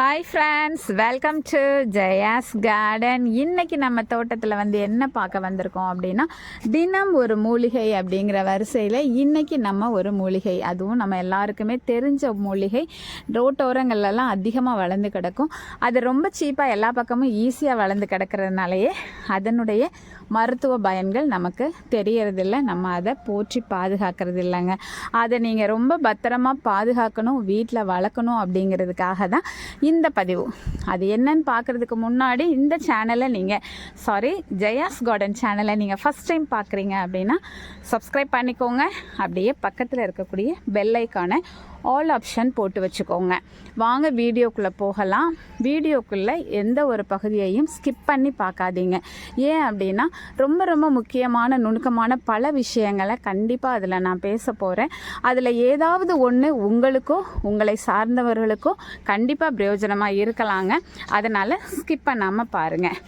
Hi friends welcome to Jaya's garden இன்னைக்கு நம்ம தோட்டத்தில் வந்து என்ன பார்க்க வந்திருக்கோம் அப்படின்னா தினம் ஒரு மூலிகை அப்படிங்கிற வரிசையில் இன்னைக்கு நம்ம ஒரு மூலிகை. அதுவும் நம்ம எல்லாருக்குமே தெரிஞ்ச மூலிகை. ரோட்டோரங்கள்லாம் அதிகமாக வளர்ந்து கிடக்கும். அது ரொம்ப சீப்பாக எல்லா பக்கமும் ஈஸியாக வளர்ந்து கிடக்கிறதுனாலயே அதனுடைய மருத்துவ பயன்கள் நமக்கு தெரியறதில்ல. நம்ம அதை போற்றி பாதுகாக்கிறது இல்லைங்க அதை நீங்கள் ரொம்ப பத்திரமா பாதுகாக்கணும் வீட்டில் வளர்க்கணும் அப்படிங்கிறதுக்காக தான் இந்த பதிவு. அது என்னன்னு பார்க்குறதுக்கு முன்னாடி இந்த சேனலை நீங்கள் சாரி ஜெயாஸ் கார்டன் சேனலை நீங்கள் ஃபஸ்ட் டைம் பார்க்குறீங்க அப்படின்னா சப்ஸ்கிரைப் பண்ணிக்கோங்க. அப்படியே பக்கத்தில் இருக்கக்கூடிய பெல் ஐக்கானை ஆல் ஆப்ஷன் போட்டு வச்சுக்கோங்க. வாங்க வீடியோக்குள்ளே போகலாம். வீடியோக்குள்ளே எந்த ஒரு பகுதியையும் ஸ்கிப் பண்ணி பார்க்காதீங்க. ஏன் அப்படின்னா ரொம்ப ரொம்ப முக்கியமான நுணுக்கமான பல விஷயங்களை கண்டிப்பாக அதில் நான் பேச போகிறேன் அதில் ஏதாவது ஒன்று உங்களுக்கோ உங்களை சார்ந்தவர்களுக்கோ கண்டிப்பாக பிரயோஜனமாக இருக்கலாங்க. அதனால் ஸ்கிப் பண்ணாமல் பாருங்கள்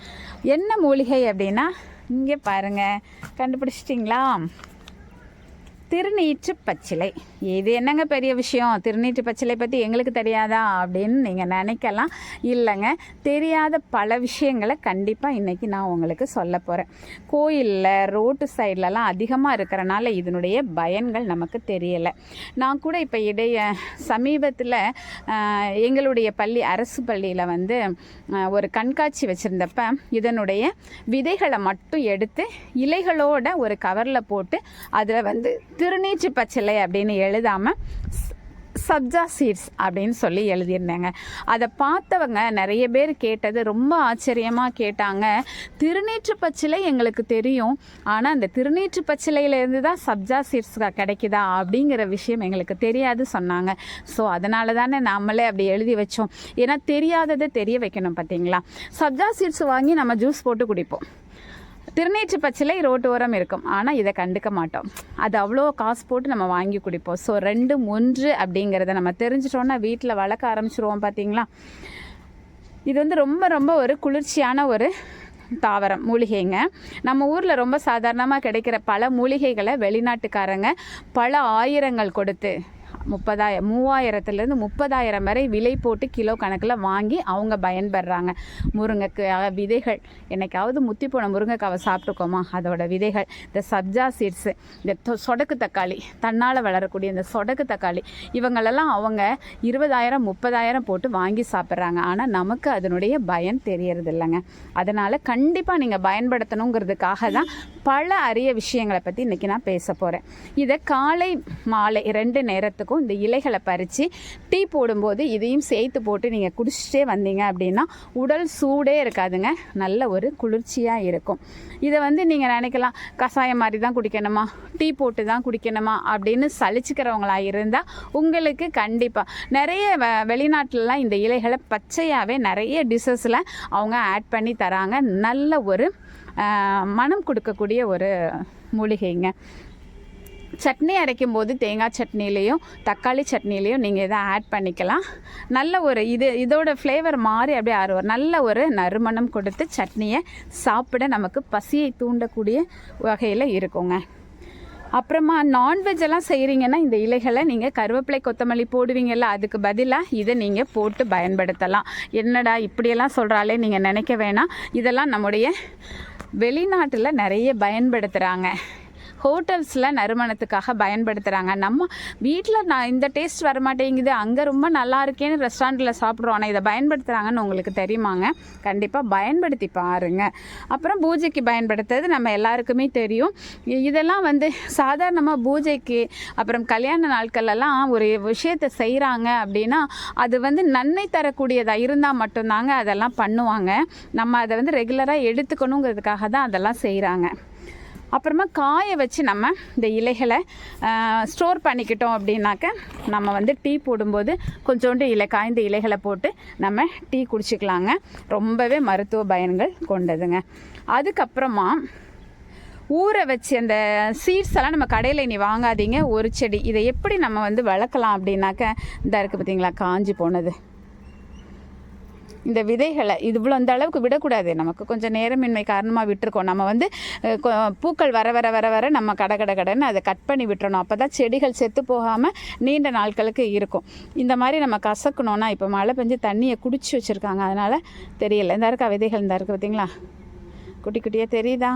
என்ன மூலிகை அப்படின்னா இங்கே பாருங்கள் கண்டுபிடிச்சிட்டிங்களா? திருநீற்று பச்சிலை. இது என்னங்க பெரிய விஷயம்? திருநீற்று பச்சிலை பற்றி எங்களுக்கு தெரியாதா அப்படின்னு நீங்கள் நினைக்கலாம். இல்லைங்க தெரியாத பல விஷயங்களை கண்டிப்பாக இன்றைக்கி நான் உங்களுக்கு சொல்ல போகிறேன் கோயிலில் ரோட்டு சைட்லலாம் அதிகமாக இருக்கிறனால இதனுடைய பயன்கள் நமக்கு தெரியலை. நான் கூட இப்போ இடைய சமீபத்தில் எங்களுடைய பள்ளி அரசு பள்ளியில் வந்து ஒரு கண்காட்சி வச்சுருந்தப்ப இதனுடைய விதைகளை மட்டும் எடுத்து இலைகளோட ஒரு கவரில் போட்டு அதில் வந்து திருநீற்று பச்சிலை அப்படின்னு எழுதாமல் சப்ஜா சீட்ஸ் அப்படின்னு சொல்லி எழுதியிருந்தாங்க. அதை பார்த்தவங்க நிறைய பேர் கேட்டது ரொம்ப ஆச்சரியமாக கேட்டாங்க. திருநீற்று பச்சிலை எங்களுக்கு தெரியும். ஆனால் அந்த திருநீற்று பச்சிலையிலேருந்து தான் சப்ஜா சீட்ஸ் கிடைக்குதா அப்படிங்கிற விஷயம் எங்களுக்கு தெரியாது சொன்னாங்க. ஸோ அதனால தானே நாமளே அப்படி எழுதி வச்சோம். ஏன்னா தெரியாததை தெரிய வைக்கணும் பார்த்தீங்களா? சப்ஜா சீட்ஸ் வாங்கி நம்ம ஜூஸ் போட்டு குடிப்போம். திருநீற்று பச்சிலை ரோட்டு ஓரம் இருக்கும். ஆனால் இதை கண்டுக்க மாட்டோம். அது அவ்வளோ காசு போட்டு நம்ம வாங்கி குடிப்போம். ஸோ ரெண்டு ஒன்று அப்படிங்கிறத நம்ம தெரிஞ்சிட்டோன்னா வீட்டில் வளர்க்க ஆரம்பிச்சிருவோம் பார்த்தீங்களா இது வந்து ரொம்ப ரொம்ப ஒரு குளிர்ச்சியான ஒரு தாவரம் மூலிகைங்க. நம்ம ஊரில் ரொம்ப சாதாரணமாக கிடைக்கிற பல மூலிகைகளை வெளிநாட்டுக்காரங்க பல ஆயிரங்கள் கொடுத்து முப்பதாயிரம் மூவாயிரத்துலேருந்து முப்பதாயிரம் வரை விலை போட்டு கிலோ கணக்கில் வாங்கி அவங்க பயன்படுறாங்க முருங்கைக்காய் விதைகள். என்னைக்காவது முத்தி போன முருங்கைக்காவை சாப்பிட்டுக்கோமா அதோட விதைகள். இந்த சப்ஜா சீட்ஸு இந்த தொ- சொடக்கு தக்காளி தன்னால் வளரக்கூடிய இந்த சொடக்கு தக்காளி இவங்களெல்லாம் அவங்க இருபதாயிரம் முப்பதாயிரம் போட்டு வாங்கி சாப்பிட்றாங்க. ஆனால் நமக்கு அதனுடைய பயன் தெரியறது இல்லைங்க அதனால் கண்டிப்பாக நீங்கள் பயன்படுத்தணுங்கிறதுக்காக தான் பல அரிய விஷயங்களை பற்றி இன்றைக்கி நான் பேச போகிறேன் இதை காலை மாலை ரெண்டு நேரத்துக்கும் இந்த இலைகளை பறித்து டீ போடும்போது இதையும் சேர்த்து போட்டு நீங்கள் குடிச்சிட்டே வந்தீங்க அப்படின்னா உடல் சூடே இருக்காதுங்க. நல்ல ஒரு குளிர்ச்சியாக இருக்கும். இதை வந்து நீங்கள் நினைக்கலாம் கஷாயம் மாதிரி தான் குடிக்கணுமா? டீ போட்டு தான் குடிக்கணுமா? அப்படின்னு சலிச்சுக்கிறவங்களா இருந்தால் உங்களுக்கு கண்டிப்பாக நிறைய வெளிநாட்டிலலாம் இந்த இலைகளை பச்சையாகவே நிறைய டிஷ்ஷஸில் அவங்க ஆட் பண்ணி தராங்க. நல்ல ஒரு மனம் கொடுக்கக்கூடிய ஒரு மூலிகைங்க. சட்னி அரைக்கும் போது தேங்காய் சட்னிலேயும் தக்காளி சட்னிலேயும் நீங்கள் இதை ஆட் பண்ணிக்கலாம். நல்ல ஒரு இது இதோட ஃப்ளேவர் மாறி அப்படியே ஆறு நல்ல ஒரு நறுமணம் கொடுத்து சட்னியை சாப்பிட நமக்கு பசியை தூண்டக்கூடிய வகையில் இருக்குங்க. அப்புறமா நான்வெஜ் எல்லாம் செய்கிறீங்கன்னா இந்த இலைகளை நீங்கள் கருவேப்பிலை கொத்தமல்லி போடுவீங்கல்ல அதுக்கு பதிலாக இதை நீங்கள் போட்டு பயன்படுத்தலாம். என்னடா இப்படியெல்லாம் சொல்கிறாலே நீங்கள் நினைக்க வேணாம். இதெல்லாம் நம்முடைய வெளிநாட்டில் நிறைய பயன்படுத்துகிறாங்க ஹோட்டல்ஸில் நறுமணத்துக்காக பயன்படுத்துகிறாங்க நம்ம வீட்டில் நான் இந்த டேஸ்ட் வரமாட்டேங்குது. அங்கே ரொம்ப நல்லா இருக்கேன்னு ரெஸ்டாரண்ட்டில் சாப்பிட்றோம். ஆனால் இதை பயன்படுத்துகிறாங்கன்னு உங்களுக்கு தெரியுமாங்க? கண்டிப்பாக பயன்படுத்தி பாருங்க. அப்புறம் பூஜைக்கு பயன்படுத்துறது நம்ம எல்லாருக்குமே தெரியும். இதெல்லாம் வந்து சாதாரணமாக பூஜைக்கு அப்புறம் கல்யாண நாட்கள்லாம் ஒரு விஷயத்தை செய்கிறாங்க அப்படின்னா அது வந்து நன்மை தரக்கூடியதாக இருந்தால் மட்டும்தாங்க அதெல்லாம் பண்ணுவாங்க. நம்ம அதை வந்து ரெகுலராக எடுத்துக்கணுங்கிறதுக்காக தான் அதெல்லாம் செய்கிறாங்க அப்புறமா காய வச்சு நம்ம இந்த இலைகளை ஸ்டோர் பண்ணிக்கிட்டோம் அப்படின்னாக்க நம்ம வந்து டீ போடும்போது கொஞ்சோண்டு இலை காய்ந்த இலைகளை போட்டு நம்ம டீ குடிச்சிக்கலாங்க. ரொம்பவே மருத்துவ பயன்கள் கொண்டதுங்க. அதுக்கப்புறமா ஊற வச்சு அந்த சீட்ஸ் எல்லாம் நம்ம கடையில் இனி வாங்காதீங்க. ஒரு செடி இதை எப்படி நம்ம வந்து வளர்க்கலாம் அப்படின்னாக்க இந்த இருக்குது பார்த்தீங்களா காஞ்சி போனது. இந்த விதைகளை இது இவ்வளோ அந்த அளவுக்கு விடக்கூடாது. நமக்கு கொஞ்சம் நேரமின்மை காரணமாக விட்டுருக்கோம். நம்ம வந்து பூக்கள் வர வர வர வர நம்ம கட கட கடன்னு அதை கட் பண்ணி விட்டுறணும். அப்போ தான் செடிகள் செத்து போகாமல் நீண்ட நாட்களுக்கு இருக்கும். இந்த மாதிரி நம்ம கசக்கணும்னா இப்போ மழை பெஞ்சு தண்ணியை குடிச்சு வச்சுருக்காங்க. அதனால் தெரியல. இந்த இருக்கா விதைகள் இந்த இருக்குது பார்த்தீங்களா? குட்டி குட்டியாக தெரியுதா?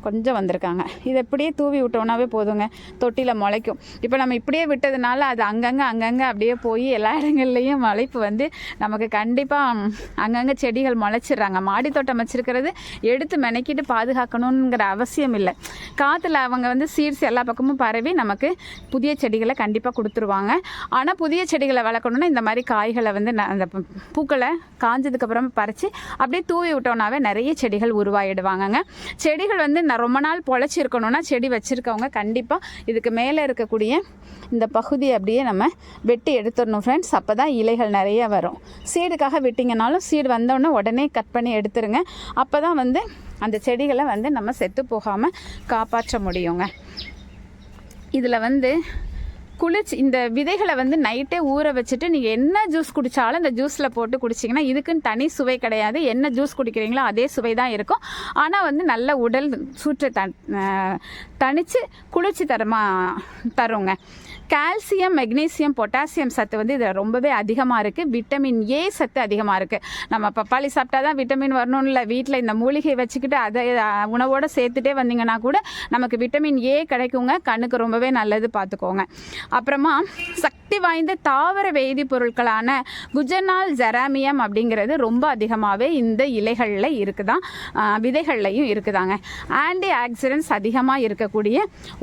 கொஞ்சம் வந்திருக்காங்க. இதை இப்படியே தூவி விட்டோம்னாவே போதுங்க. தொட்டியில் முளைக்கும். இப்போ நம்ம இப்படியே விட்டதுனால அது அங்கங்கே அங்கங்கே அப்படியே போய் எல்லா இடங்கள்லையும் முளைப்பு வந்து நமக்கு கண்டிப்பாக அங்கங்கே செடிகள் முளைச்சிடுறாங்க. மாடி தோட்டம் வச்சுருக்கிறது எடுத்து மெனக்கிட்டு பாதுகாக்கணுங்கிற அவசியம் இல்லை. காற்றுல அவங்க வந்து சீட்ஸ் எல்லா பக்கமும் பரவி நமக்கு புதிய செடிகளை கண்டிப்பாக கொடுத்துருவாங்க. ஆனால் புதிய செடிகளை வளர்க்கணுன்னா இந்த மாதிரி காய்களை வந்து அந்த பூ- பூக்களை காஞ்சதுக்கப்புறம் பறித்து அப்படியே தூவி விட்டோன்னாவே நிறைய செடிகள் உருவாயிடுவாங்கங்க. செடிகள் வந்து நான் ரொம்ப நாள் பொழைச்சிருக்கணும்னா செடி வச்சுருக்கவங்க கண்டிப்பாக இதுக்கு மேலே இருக்கக்கூடிய இந்த பகுதியை அப்படியே நம்ம வெட்டி எடுத்துடணும் ஃப்ரெண்ட்ஸ் அப்போ தான் இலைகள் நிறைய வரும். சீடுக்காக விட்டிங்கனாலும் சீடு வந்தோடனே உடனே கட் பண்ணி எடுத்துருங்க. அப்போ தான் வந்து அந்த செடிகளை வந்து நம்ம செத்து போகாமல் காப்பாற்ற முடியுங்க. இதில் வந்து குளிர்ச்சி இந்த விதைகளை வந்து நைட்டே ஊற வச்சுட்டு நீங்கள் என்ன ஜூஸ் குடித்தாலும் இந்த ஜூஸில் போட்டு குடிச்சிங்கன்னா இதுக்குன்னு தனி சுவை கிடையாது. என்ன ஜூஸ் குடிக்கிறீங்களோ அதே சுவை தான் இருக்கும். ஆனால் வந்து நல்ல உடல் சூற்றை த தனித்து குளிர்ச்சி தரமா தருங்க. கால்சியம் மெக்னீசியம் பொட்டாசியம் சத்து வந்து இதில் ரொம்பவே அதிகமாக இருக்குது விட்டமின் ஏ சத்து அதிகமாக இருக்குது நம்ம பப்பாளி சாப்பிட்டா தான் விட்டமின் வரணும்னு இல்லை வீட்டில் இந்த மூலிகை வச்சுக்கிட்டு அதை உணவோடு சேர்த்துட்டே வந்தீங்கன்னா கூட நமக்கு விட்டமின் ஏ கிடைக்குங்க. கண்ணுக்கு ரொம்பவே நல்லது பார்த்துக்கோங்க அப்புறமா சக்தி வாய்ந்த தாவர வேதிப்பொருட்களான குஜனால் ஜெராமியம் அப்படிங்கிறது ரொம்ப அதிகமாகவே இந்த இலைகளில் இருக்குதான் விதைகள்லையும் இருக்குதாங்க. ஆன்டி ஆக்சிடென்ட்ஸ் அதிகமாக இருக்கக்கூடிய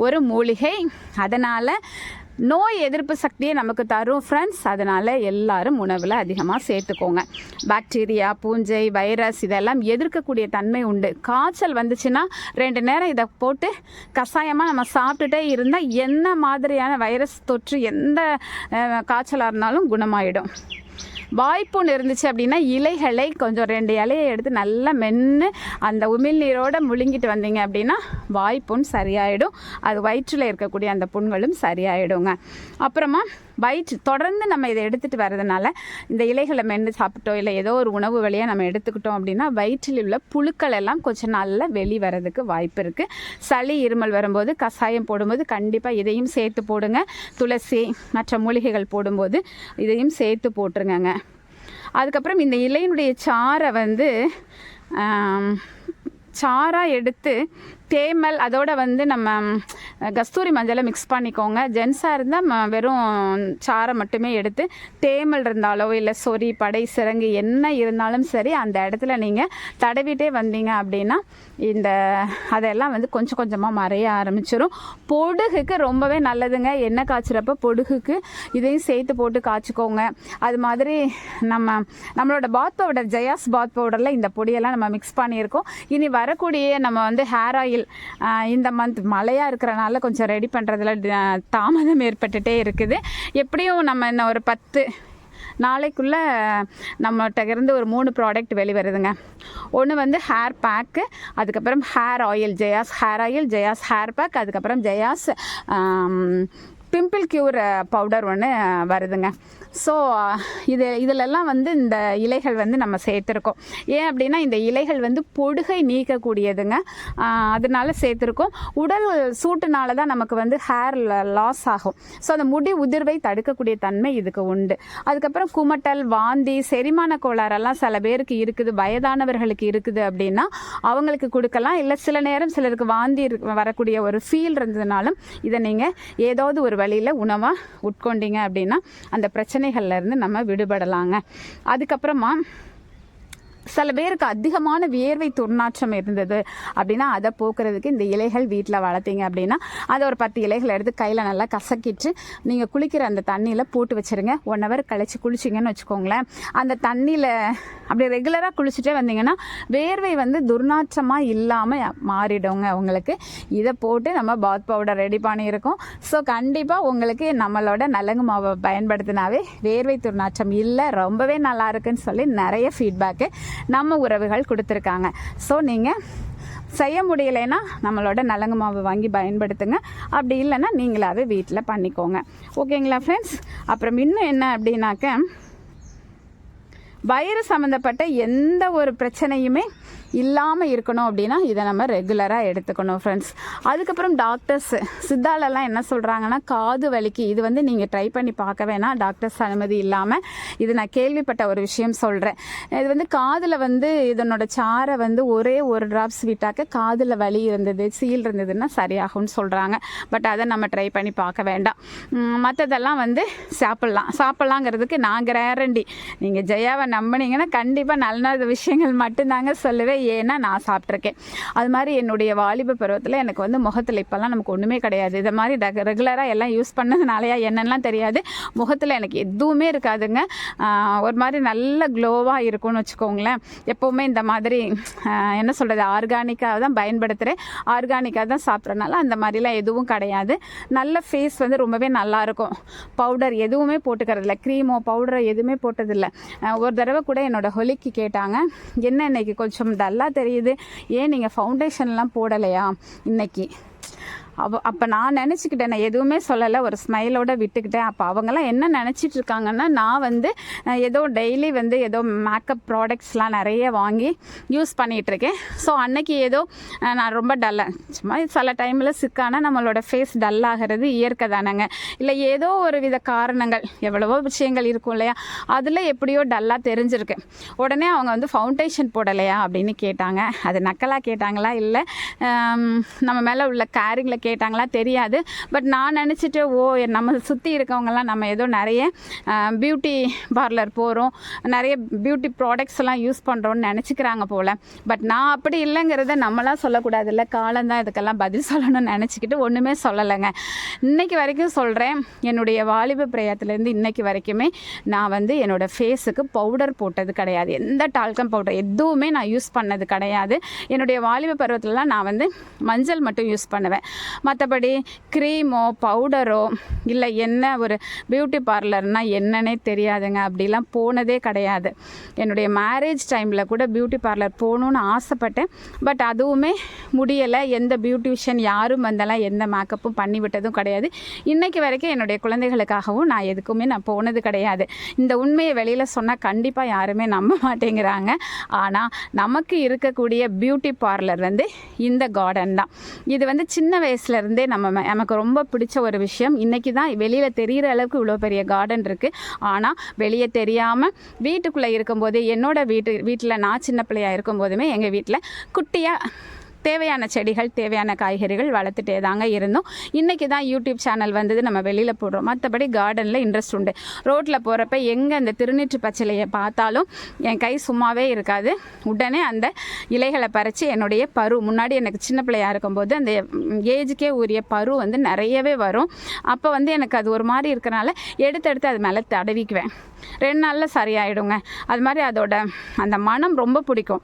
ஒரு மூலிகை. அதனால் நோய் எதிர்ப்பு சக்தியை நமக்கு தரும் ஃப்ரெண்ட்ஸ் அதனால் எல்லாரும் உணவில் அதிகமாக சேர்த்துக்கோங்க. பாக்டீரியா பூஞ்சை வைரஸ் இதெல்லாம் எதிர்க்கக்கூடிய தன்மை உண்டு. காய்ச்சல் வந்துச்சுன்னா ரெண்டு நேரம் இதை போட்டு கஷாயமாக நம்ம சாப்பிட்டுட்டே இருந்தால் என்ன மாதிரியான வைரஸ் தொற்று எந்த காய்ச்சலாக இருந்தாலும் குணமாயிடும். வாய்ப்புன்னு இருந்துச்சு அப்படின்னா இலைகளை கொஞ்சம் ரெண்டு இலையை எடுத்து நல்லா மென்று அந்த உமிழ்நீரோடு முழுங்கிட்டு வந்தீங்க அப்படின்னா வாய்ப்புண் சரியாயிடும். அது வயிற்றில் இருக்கக்கூடிய அந்த புண்களும் சரியாயிடுங்க. அப்புறமா வயிற்று தொடர்ந்து நம்ம இதை எடுத்துகிட்டு வர்றதுனால இந்த இலைகளை மென்று சாப்பிட்டோ இல்லை ஏதோ ஒரு உணவு வழியாக நம்ம எடுத்துக்கிட்டோம் அப்படின்னா வயிற்றில் உள்ள புழுக்கள் எல்லாம் கொஞ்ச நாளில் வெளி வரதுக்கு வாய்ப்பு இருக்குது சளி இருமல் வரும்போது கஷாயம் போடும்போது கண்டிப்பாக இதையும் சேர்த்து போடுங்க. துளசி மற்ற மூலிகைகள் போடும்போது இதையும் சேர்த்து போட்டுருங்கங்க. அதுக்கப்புறம் இந்த இலையினுடைய சாறை வந்து சாராக எடுத்து தேமல் அதோட வந்து நம்ம கஸ்தூரி மஞ்சளை மிக்ஸ் பண்ணிக்கோங்க. ஜென்ஸாக இருந்தால் வெறும் சாரை மட்டுமே எடுத்து தேமல் இருந்தாலோ இல்லை சொறி படை சிறங்கு என்ன இருந்தாலும் சரி அந்த இடத்துல நீங்கள் தடவிட்டே வந்தீங்க அப்படின்னா இந்த அதெல்லாம் வந்து கொஞ்சம் கொஞ்சமாக மறைய ஆரம்பிச்சிடும் பொடுகுக்கு ரொம்பவே நல்லதுங்க. எண்ணெய் காய்ச்சிறப்ப பொடுகுக்கு இதையும் சேர்த்து போட்டு காய்ச்சிக்கோங்க. அது மாதிரி நம்ம நம்மளோட பாத் பவுடர் ஜெயாஸ் பாத் பவுடரில் இந்த பொடியெல்லாம் நம்ம மிக்ஸ் பண்ணியிருக்கோம். இனி வரக்கூடிய நம்ம வந்து ஹேர் ஆயில் இந்த மந்த் மழையாக இருக்கிறனால கொஞ்சம் ரெடி பண்ணுறதுல தாமதம் ஏற்பட்டுட்டே இருக்குது. எப்படியும் நம்ம இன்னும் ஒரு பத்து நாளைக்குள்ளே நம்மகிட்ட இருந்து ஒரு மூணு ப்ராடக்ட் வெளிவருதுங்க. ஒன்று வந்து ஹேர் பேக்கு அதுக்கப்புறம் hair oil Jaya's hair oil Jaya's hair pack அதுக்கப்புறம் ஜெயாஸ் பிம்பிள் க்யூர் பவுடர் ஒன்று வருதுங்க. ஸோ இது இதிலெல்லாம் வந்து இந்த இலைகள் வந்து நம்ம சேர்த்துருக்கோம். ஏன் அப்படின்னா இந்த இலைகள் வந்து பொடுகை நீக்கக்கூடியதுங்க. அதனால சேர்த்துருக்கோம். உடல் சூட்டுனால தான் நமக்கு வந்து ஹேர் லாஸ் ஆகும். ஸோ அந்த முடி உதிர்வை தடுக்கக்கூடிய தன்மை இதுக்கு உண்டு. அதுக்கப்புறம் குமட்டல் வாந்தி செரிமான கோளாறெல்லாம் சில பேருக்கு இருக்குது. வயதானவர்களுக்கு இருக்குது அப்படின்னா அவங்களுக்கு கொடுக்கலாம். இல்லை சில நேரம் சிலருக்கு வாந்தி வரக்கூடிய ஒரு ஃபீல் இருந்ததுனாலும் இதை நீங்கள் ஏதாவது ஒரு வழியில் உணவாக உட்கொண்டீங்க அப்படின்னா அந்த பிரச்சனை இருந்து நம்ம விடுபடலாங்க. அதுக்கப்புறமா சில பேருக்கு அதிகமான வியர்வை துர்நாற்றம் இருந்தது. அப்படின்னா அதை போக்குறதுக்கு இந்த இலைகள் வீட்டில் வளர்த்தீங்க அப்படின்னா அதை ஒரு பத்து இலைகள் எடுத்து கையில் நல்லா கசக்கிட்டு நீங்கள் குளிக்கிற அந்த தண்ணியில் போட்டு வச்சுருங்க. ஒன் ஹவர் கழிச்சு குளிச்சிங்கன்னு வச்சுக்கோங்களேன். அந்த தண்ணியில் அப்படி ரெகுலராக குளிச்சுட்டே வந்தீங்கன்னா வேர்வை வந்து துர்நாற்றமாக இல்லாமல் மாறிடுங்க உங்களுக்கு. இதை போட்டு நம்ம பாத் பவுடர் ரெடி பண்ணியிருக்கோம். ஸோ கண்டிப்பாக உங்களுக்கு நம்மளோட நலங்கு மாவை பயன்படுத்தினாவே வேர்வை துர்நாற்றம் இல்லை ரொம்பவே நல்லா இருக்குன்னு சொல்லி நிறைய ஃபீட்பேக்கு நம்ம உறவுகள் கொடுத்துருக்காங்க. ஸோ நீங்கள் செய்ய முடியலைன்னா நம்மளோட நலங்கு மாவு வாங்கி பயன்படுத்துங்க. அப்படி இல்லைன்னா நீங்களாவே வீட்டில் பண்ணிக்கோங்க. ஓகேங்களா ஃப்ரெண்ட்ஸ் அப்புறம் இன்னும் என்ன அப்படின்னாக்க வயிறு சம்மந்தப்பட்ட எந்த ஒரு பிரச்சனையுமே இல்லாமல் இருக்கணும் அப்படின்னா இதை நம்ம ரெகுலராக எடுத்துக்கணும் ஃப்ரெண்ட்ஸ் அதுக்கப்புறம் டாக்டர்ஸ் சித்தாலெல்லாம் என்ன சொல்கிறாங்கன்னா காது வலிக்கு. இது வந்து நீங்கள் ட்ரை பண்ணி பார்க்க வேணாம். டாக்டர்ஸ் அனுமதி இல்லாமல் இது நான் கேள்விப்பட்ட ஒரு விஷயம் சொல்கிறேன் இது வந்து காதில் வந்து இதனோட சாரை வந்து ஒரே ஒரு ட்ராப்ஸ் விட்டாக்க காதில் வலி இருந்தது சீல் இருந்ததுன்னா சரியாகும்னு சொல்கிறாங்க பட் அதை நம்ம ட்ரை பண்ணி பார்க்க வேண்டாம். மற்றதெல்லாம் வந்து சாப்பிட்லாம். சாப்பிட்லாங்கிறதுக்கு நான் கேரண்டி நீங்கள் ஜெயாவை நம்பினீங்கன்னா கண்டிப்பாக நல்ல நல்ல விஷயங்கள் மட்டும்தாங்க சொல்லுவேன். ஏன்னா நான் சாப்பிட்ருக்கேன் அது மாதிரி என்னுடைய வாலிப பருவத்தில் எனக்கு வந்து முகத்தில் இப்போல்லாம் நமக்கு ஒன்றுமே கிடையாது. இதை மாதிரி ரெகுலராக எல்லாம் யூஸ் பண்ணதுனாலயா என்னென்னலாம் தெரியாது. முகத்தில் எனக்கு எதுவுமே இருக்காதுங்க. ஒரு மாதிரி நல்ல க்ளோவாக இருக்கும்னு வச்சுக்கோங்களேன். எப்போவுமே இந்த மாதிரி என்ன சொல்கிறது ஆர்கானிக்காக தான் பயன்படுத்துகிறேன் ஆர்கானிக்காக தான் சாப்பிட்றனால அந்த மாதிரிலாம் எதுவும் கிடையாது. நல்ல ஃபேஸ் வந்து ரொம்பவே நல்லாயிருக்கும் பவுடர் எதுவுமே போட்டுக்கிறதில்ல. க்ரீமோ பவுடரோ எதுவுமே போட்டதில்லை. ஒரு தடவை கூட என்னோடய ஹொலிக்கு கேட்டாங்க என்ன இன்னைக்கு கொஞ்சம் த நல்லா தெரியுது. ஏன் நீங்கள் ஃபவுண்டேஷன்லாம் போடலையா? இன்னைக்கு. அவ அப்போ நான் நினச்சிக்கிட்டேன் நான் எதுவுமே சொல்லலை ஒரு ஸ்மைலோட விட்டுக்கிட்டேன். அப்போ அவங்கெல்லாம் என்ன நினச்சிட்டு இருக்காங்கன்னா நான் வந்து ஏதோ டெய்லி வந்து ஏதோ மேக்கப் ப்ராடக்ட்ஸ்லாம் நிறைய வாங்கி யூஸ் பண்ணிகிட்ருக்கேன் ஸோ அன்னைக்கு ஏதோ நான் ரொம்ப டல்லாக சும்மா சில டைமில் சிக்கான நம்மளோட ஃபேஸ் டல்லாகிறது இயற்கை தானேங்க. இல்லை ஏதோ ஒரு வித காரணங்கள் எவ்வளவோ விஷயங்கள் இருக்கும் இல்லையா? அதில் எப்படியோ டல்லாக தெரிஞ்சிருக்கு உடனே அவங்க வந்து ஃபவுண்டேஷன் போடலையா அப்படின்னு கேட்டாங்க. அது நக்கலாக கேட்டாங்களா? இல்லை நம்ம மேலே உள்ள கேரிங்கில் கேட்டாங்களா? தெரியாது. பட் நான் நினச்சிட்டு ஓ நம்ம சுற்றி இருக்கவங்கலாம் நம்ம ஏதோ நிறைய பியூட்டி பார்லர் போகிறோம் நிறைய பியூட்டி ப்ராடக்ட்ஸ் எல்லாம் யூஸ் பண்ணுறோன்னு நினச்சிக்கிறாங்க போல். பட் நான் அப்படி இல்லைங்கிறத நம்மளாம் சொல்லக்கூடாதுல்ல. காலந்தான் இதுக்கெல்லாம் பதில் சொல்லணும்னு நினச்சிக்கிட்டு ஒன்றுமே சொல்லலைங்க. இன்னைக்கு வரைக்கும் சொல்கிறேன் என்னுடைய வாலிப பிரயத்துலேருந்து இன்னைக்கு வரைக்குமே நான் வந்து என்னோடய ஃபேஸுக்கு பவுடர் போட்டது கிடையாது. எந்த டால்கம் பவுடர் எதுவுமே நான் யூஸ் பண்ணது கிடையாது. என்னுடைய வாலிப பருவத்திலலாம் நான் வந்து மஞ்சள் மட்டும் யூஸ் பண்ணுவேன். மற்றபடி க்ரீமோ பவுடரோ இல்லை என்ன ஒரு பியூட்டி பார்லர்னால் என்னன்னே தெரியாதுங்க. அப்படிலாம் போனதே கிடையாது. என்னுடைய மேரேஜ் டைமில் கூட பியூட்டி பார்லர் போகணுன்னு ஆசைப்பட்டேன். பட் அதுவுமே முடியலை. எந்த பியூட்டிஷியன் யாரும் வந்தெல்லாம் எந்த மேக்கப்பும் பண்ணி விட்டதும் கிடையாது. இன்றைக்கு வரைக்கும் என்னுடைய குழந்தைகளுக்காகவும் நான் எதுக்குமே நான் போனது கிடையாது. இந்த உண்மையை வெளியில் சொன்னால் கண்டிப்பாக யாருமே நம்ப மாட்டேங்கிறாங்க. ஆனால் நமக்கு இருக்கக்கூடிய பியூட்டி பார்லர் வந்து இந்த கார்டன் தான். இது வந்து சின்ன வயசு வயசுலேருந்தே நம்ம நமக்கு ரொம்ப பிடிச்ச ஒரு விஷயம். இன்றைக்கி தான் வெளியில் தெரிகிற அளவுக்கு இவ்வளோ பெரிய கார்டன் இருக்குது ஆனால் வெளியே தெரியாமல் வீட்டுக்குள்ளே இருக்கும்போது என்னோட வீட்டு வீட்டில் நான் சின்ன பிள்ளையாக இருக்கும்போதுமே எங்கள் வீட்டில் குட்டியாக தேவையான செடிகள் தேவையான காய்கறிகள் வளர்த்துட்டே தாங்க இருந்தோம். இன்றைக்கி தான் யூடியூப் சேனல் வந்தது. நம்ம வெளியில் போடுறோம். மற்றபடி கார்டனில் இன்ட்ரெஸ்ட் உண்டு. ரோட்டில் போகிறப்ப எங்கே அந்த திருநீற்று பச்சிலையை பார்த்தாலும் என் கை சும்மாவே இருக்காது. உடனே அந்த இலைகளை பறித்து என்னுடைய பரு முன்னாடி எனக்கு சின்ன பிள்ளையாக இருக்கும்போது அந்த ஏஜுக்கே உரிய பரு வந்து நிறையவே வரும். அப்போ வந்து எனக்கு அது ஒரு மாதிரி இருக்கனால எடுத்து எடுத்து அது மேலே தடவிக்குவேன். ரெண்டு நாளில் சரியாயிடுங்க. அது மாதிரி அதோட அந்த மனம் ரொம்ப பிடிக்கும்.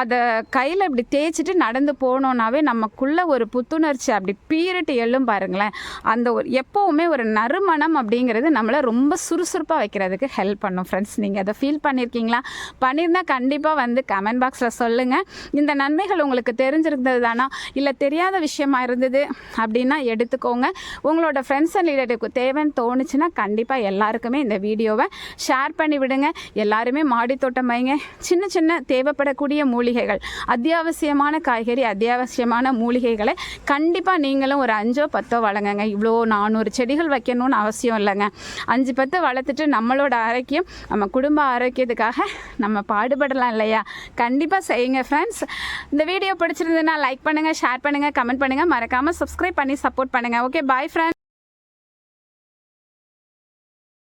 அதை கையில் இப்படி தேய்ச்சிட்டு நடந்து போனோன்னாவே நமக்குள்ளே ஒரு புத்துணர்ச்சி அப்படி பீரிட்டு எழும் பாருங்களேன். அந்த ஒரு எப்போவுமே ஒரு நறுமணம் அப்படிங்கிறது நம்மளை ரொம்ப சுறுசுறுப்பாக வைக்கிறதுக்கு ஹெல்ப் பண்ணும் ஃப்ரெண்ட்ஸ் நீங்கள் அதை ஃபீல் பண்ணியிருக்கீங்களா பண்ணியிருந்தா கண்டிப்பாக வந்து கமெண்ட் பாக்ஸில் சொல்லுங்கள் இந்த நன்மைகள் உங்களுக்கு தெரிஞ்சிருந்தது தானா? இல்லை தெரியாத விஷயமா இருந்தது அப்படின்னா எடுத்துக்கோங்க. உங்களோட ஃப்ரெண்ட்ஸ் அண்ட் ரிலேட்டிவ்க்கு தேவைன்னு தோணுச்சுன்னா கண்டிப்பாக எல்லாருக்குமே இந்த வீடியோவை ஷேர் பண்ணி விடுங்க. எல்லாருமே மாடி தோட்டம் வைங்க. சின்ன சின்ன தேவைப்படக்கூடிய மூலிகைகள் அத்தியாவசியமான காய்கறி அத்தியாவசியமான மூலிகைகளை கண்டிப்பாக நீங்களும் ஒரு அஞ்சோ பத்தோ வளங்குங்க இவ்வளோ நானூறு செடிகள் வைக்கணும்னு அவசியம் இல்லைங்க. அஞ்சு பத்து வளர்த்துட்டு நம்மளோட ஆரோக்கியம் நம்ம குடும்ப ஆரோக்கியத்துக்காக நம்ம பாடுபடலாம் இல்லையா? கண்டிப்பாக செய்யுங்க ஃப்ரெண்ட்ஸ் இந்த வீடியோ பிடிச்சிருந்ததுன்னா லைக் பண்ணுங்கள் ஷேர் பண்ணுங்கள் கமெண்ட் பண்ணுங்கள் மறக்காமல் சப்ஸ்கிரைப் பண்ணி சப்போர்ட் பண்ணுங்கள் ஓகே பாய் ஃப்ரெண்ட்ஸ்